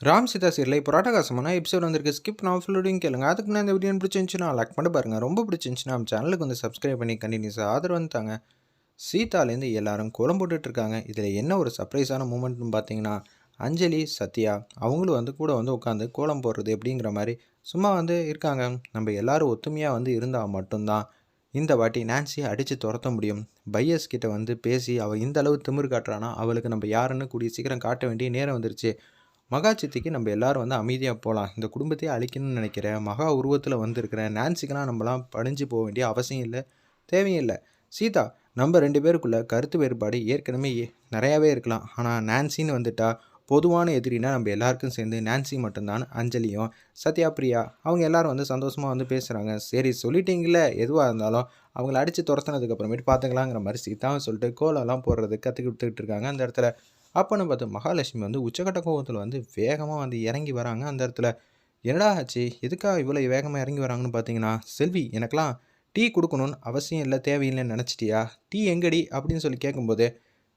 ராம் சீதா சீரில் இப்போ ராட்டகாசமான எபிசோட் வந்திருக்கு. ஸ்கிப் நான் ஃபுல்லோடையும் கேளுங்க. அதுக்கு நான் இந்த வீடியோ பிடிச்சிருந்துச்சுன்னா லைக் பண்ணி பாருங்கள் ரொம்ப பிடிச்சிருந்துச்சுன்னா நம்ம சேனலுக்கு வந்து சப்ஸ்கிரைப் பண்ணி கண்டினியூஸாக ஆதரவு வந்துட்டாங்க சீதாலேருந்து எல்லாரும் கோலம் போட்டுட்டு இருக்காங்க இதில் என்ன ஒரு சர்ப்ரைஸான மூமெண்ட்னு பார்த்தீங்கன்னா அஞ்சலி சத்யா அவங்களும் வந்து கூட வந்து உட்காந்து கோலம் போடுறது எப்படிங்கிற மாதிரி சும்மா வந்து இருக்காங்க. நம்ம எல்லாரும் ஒத்துமையாக வந்து இருந்தால் மட்டும்தான் இந்த வாட்டி நான்சியை அடித்து துரத்த முடியும். பையஸ் கிட்ட வந்து பேசி அவள் இந்த அளவு திமிரு காட்டுறானா? அவளுக்கு நம்ம யாருன்னு கூடிய சீக்கிரம் காட்ட வேண்டிய நேரம் வந்துருச்சு. மகா சித்திக்கு நம்ம எல்லாரும் வந்து அமைதியாக போகலாம் இந்த குடும்பத்தையே அழிக்கணும்னு நினைக்கிறேன். மகா உருவத்தில் வந்திருக்கிறேன். நான்சிக்கெலாம் நம்மலாம் பணிஞ்சு போக வேண்டிய அவசியம் இல்லை. தேவையும் இல்லை. சீதா நம்ம ரெண்டு பேருக்குள்ள கருத்து வேறுபாடு ஏற்கனவே நிறையாவே இருக்கலாம். ஆனால் நான்சின்னு வந்துட்டா பொதுவான எதிரினா நம்ம எல்லாருக்கும் சேர்ந்து நான்சி மட்டும்தான். அஞ்சலியும் சத்யா பிரியா அவங்க எல்லாரும் வந்து சந்தோஷமாக வந்து பேசுகிறாங்க சரி சொல்லிட்டீங்களே எதுவாக இருந்தாலும் அவங்கள அடித்து துரத்துனதுக்கப்புறமேட்டு பார்த்துக்கலாங்கிற மாதிரி சீதாவும் சொல்லிட்டு கோலம்லாம் போடுறது கற்றுக் இருக்காங்க. அந்த இடத்துல அப்போன்னு பார்த்து மகாலட்சுமி வந்து உச்சக்கட்ட கோபத்தில் வந்து வேகமாக வந்து இறங்கி வராங்க. அந்த இடத்துல என்னடா ஆச்சு? எதுக்காக இவ்வளோ வேகமாக இறங்கி வராங்கன்னு பார்த்தீங்கன்னா செல்வி எனக்குலாம் டீ கொடுக்கணும்னு அவசியம் இல்லை தேவையில்லைன்னு நினச்சிட்டியா? டீ எங்கடி? அப்படின்னு சொல்லி கேட்கும்போது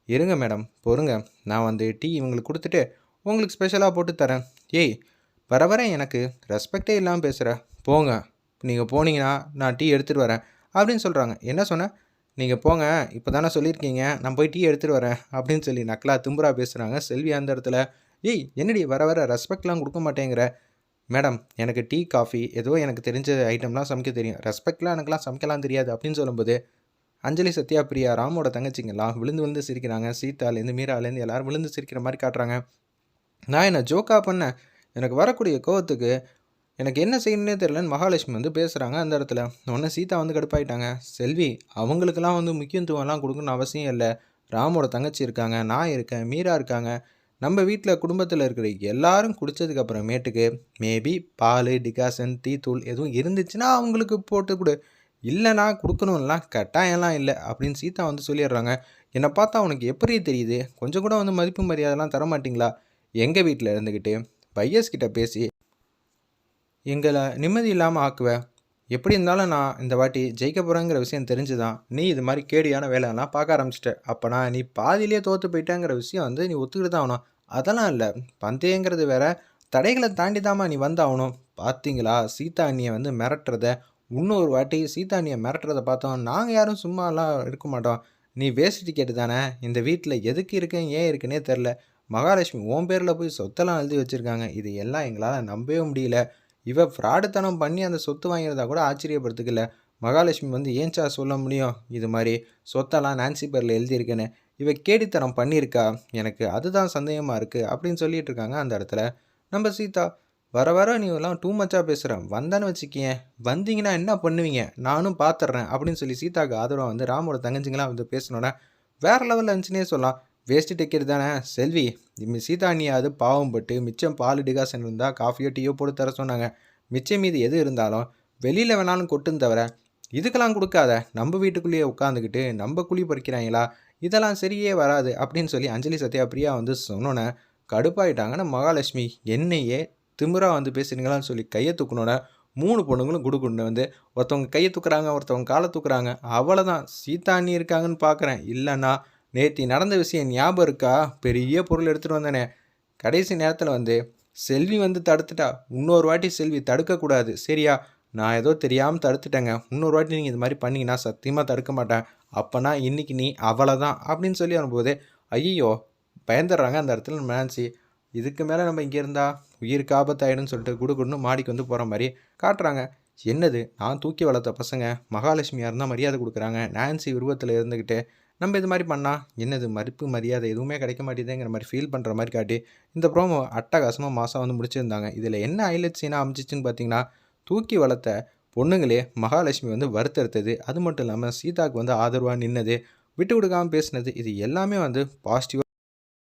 இருங்க மேடம் பொறுங்க. நான் வந்து டீ இவங்களுக்கு கொடுத்துட்டு உங்களுக்கு ஸ்பெஷலாக போட்டு தரேன். ஏய் வர வர எனக்கு ரெஸ்பெக்டே இல்லாமல் பேசுகிற போங்க. நீங்கள் போனீங்கன்னா நான் டீ எடுத்துகிட்டு வரேன் அப்படின்னு சொல்கிறாங்க என்ன சொன்னேன் நீங்கள் போங்க இப்போ தானே சொல்லியிருக்கீங்க நான் போய் டீ எடுத்துகிட்டு வரேன் அப்படின்னு சொல்லி நக்கலா தும்புரா பேசுகிறாங்க செல்வி அந்த இடத்துல ஏய் என்னடி வர வர ரெஸ்பெக்ட்லாம் கொடுக்க மாட்டேங்கிற? மேடம் எனக்கு டீ காஃபி ஏதோ எனக்கு தெரிஞ்ச ஐட்டம்லாம் சமைக்க தெரியும். ரெஸ்பெக்ட்லாம் எனக்குலாம் சமைக்கலாம் தெரியாது அப்படின்னு சொல்லும்போது அஞ்சலி சத்யா பிரியா ராமோட தங்கச்சிங்கெல்லாம் விழுந்து விழுந்து சிரிக்கிறாங்க. சீதாலேருந்து மீராலேருந்து எல்லாரும் விழுந்து சிரிக்கிற மாதிரி காட்டுறாங்க. நான் என்ன ஜோக்கா பண்ணேன்? எனக்கு வரக்கூடிய கோவத்துக்கு எனக்கு என்ன செய்யணுன்னே தெரிலன்னு மகாலட்சுமி வந்து பேசுகிறாங்க அந்த இடத்துல. உடனே சீதா வந்து கடுப்பாயிட்டாங்க. செல்வி அவங்களுக்கெல்லாம் வந்து முக்கியத்துவம்லாம் கொடுக்கணும்னு அவசியம் இல்லை. ராமோட தங்கச்சி இருக்காங்க நான் இருக்கேன் மீரா இருக்காங்க. நம்ம வீட்டில் குடும்பத்தில் இருக்கிற எல்லாரும் குடித்ததுக்கு அப்புறமேட்டுக்கு மேபி பால் டிகாசன் டீ தூள் எதுவும் இருந்துச்சுன்னா அவங்களுக்கு போட்டு கொடு. இல்லைனா கொடுக்கணும்லாம் கட்டாயம்லாம் இல்லை அப்படின்னு சீதா வந்து சொல்லிடுறாங்க. என்னை பார்த்தா உனக்கு எப்படி தெரியுது? கொஞ்சம் கூட வந்து மதிப்பு மரியாதைலாம் தர மாட்டிங்களா எங்கள் வீட்டில் இருந்துக்கிட்டு பையஸ்கிட்ட பேசி எங்களை நிம்மதி இல்லாமல் ஆக்குவ? எப்படி இருந்தாலும் நான் இந்த வாட்டி ஜெயிக்க போகிறேங்கிற விஷயம் தெரிஞ்சுதான். நீ இது மாதிரி கேடியான வேலையெல்லாம் பார்க்க ஆரம்பிச்சிட்ட. அப்போனா நீ பாதியிலே தோற்று போயிட்டேங்கிற விஷயம் வந்து நீ ஒத்துக்கிட்டு தான் ஆகணும். அதெல்லாம் இல்லை. பந்தயங்கிறது வேற. தடைகளை தாண்டி தாம்மா நீ வந்தாகணும். பார்த்தீங்களா சீதா அண்ணியை வந்து மிரட்டுறத. இன்னொரு வாட்டி சீதா அண்ணியை மிரட்டுறதை பார்த்தோம். நாங்கள் யாரும் சும்மாலாம் இருக்க மாட்டோம். நீ வேஸ்ட் டிக்கெட்டு தானே? இந்த வீட்டில் எதுக்கு இருக்கேன்? ஏன் இருக்குன்னே தெரில மகாலட்சுமி ஓம் பேரில் போய் சொத்தெல்லாம் எழுதி வச்சுருக்காங்க. இது எல்லாம் எங்களால் நம்பவே முடியல. இவ ஃப்ராடுத்தனம் பண்ணி அந்த சொத்து வாங்கிறதா கூட ஆச்சரியப்படுத்துக்கல. மகாலட்சுமி வந்து ஏன்ச்சா சொல்ல முடியும்? இது மாதிரி சொத்தெல்லாம் நான்சி பேரில் எழுதியிருக்கேன்னு. இவ கேடித்தனம் பண்ணியிருக்கா? எனக்கு அதுதான் சந்தேகமாக இருக்குது அப்படின்னு சொல்லிட்டு இருக்காங்க அந்த இடத்துல. நம்ம சீதா வர வர நீ எல்லாம் டூ மச்சாக பேசுகிறேன் வந்தேன்னு வச்சுக்கேன் வந்தீங்கன்னா என்ன பண்ணுவீங்க? நானும் பார்த்துட்றேன் அப்படின்னு சொல்லி சீதாக்கு ஆதரவாக வந்து ராமோட தங்கச்சிங்களாம் வந்து பேசினோன்னே வேறு லெவலில் இருந்துச்சுன்னே சொல்லலாம். வேஸ்ட்டு டிக்கெட் தானே? செல்வி இம்மி சீதா நீயாவது பாவம் பட்டு மிச்சம் பால் டிகாசன் இருந்தால் காஃபியோ டீயோ போட்டு தர சொன்னாங்க. மிச்சம் மீது எது இருந்தாலும் வெளியில் வேணாலும் கொட்டுன்னு தவிர இதுக்கெல்லாம் கொடுக்காத. நம்ம வீட்டுக்குள்ளேயே உட்காந்துக்கிட்டு நம்ம குழி பறிக்கிறாங்களா? இதெல்லாம் சரியே வராது அப்படின்னு சொல்லி அஞ்சலி சத்யா பிரியா வந்து சொன்னோன்னே கடுப்பாயிட்டாங்கன்னா மகாலட்சுமி என்னையே திமிரா வந்து பேசுறீங்களான்னு சொல்லி கையை தூக்கணுன்னே மூணு பொண்ணுங்களும் குடுக்குண்டு வந்து ஒருத்தவங்க கையை தூக்குறாங்க ஒருத்தவங்க காலை தூக்குறாங்க. அவ்வளோதான் சீதா அண்ணி இருக்காங்கன்னு பார்க்குறேன் இல்லைன்னா நேற்று நடந்த விஷயம் ஞாபகம் இருக்கா? பெரிய பொருள் எடுத்துகிட்டு வந்தேனே. கடைசி நேரத்தில் வந்து செல்வி வந்து தடுத்துட்டா. இன்னொரு வாட்டி செல்வி தடுக்கக்கூடாது. சரியா? நான் ஏதோ தெரியாமல் தடுத்துட்டேங்க. இன்னொரு வாட்டி நீங்கள் இது மாதிரி பண்ணிங்கன்னா சத்தியமாக தடுக்க மாட்டேன். அப்போனா இன்றைக்கி நீ அவ்வளோதான் அப்படின்னு சொல்லி வரும்போது ஐயோ பயந்துடுறாங்க அந்த இடத்துல நினச்சி இதுக்கு மேலே நம்ம இங்கே இருந்தால் உயிருக்கு ஆபத்தாயிடும்னு சொல்லிட்டு குடுக்குன்னு மாடிக்கு வந்து போகிற மாதிரி காட்டுறாங்க. என்னது? நான் தூக்கி வளர்த்த பசங்க. மகாலட்சுமியாக இருந்தால் மரியாதை கொடுக்குறாங்க. நான்சி உருவத்தில் இருந்துக்கிட்டு நம்ம இது மாதிரி பண்ணால் என்னது மறுப்பு மரியாதை எதுவுமே கிடைக்க மாட்டேதுங்கிற மாதிரி ஃபீல் பண்ணுற மாதிரி காட்டி இந்த ப்ரோமோ அட்டகாசமாக மாதம் வந்து முடிச்சிருந்தாங்க. இதில் என்ன ஹைலைட் சீனாக அமைச்சிச்சுன்னு பார்த்தீங்கன்னா தூக்கி வளர்த்த பொண்ணுங்களே மகாலட்சுமி வந்து வருத்தெடுத்தது. அது மட்டும் இல்லாமல் சீதாவுக்கு வந்து ஆதரவாக நின்னது விட்டு கொடுக்காமல் பேசினது இது எல்லாமே வந்து பாசிட்டிவாக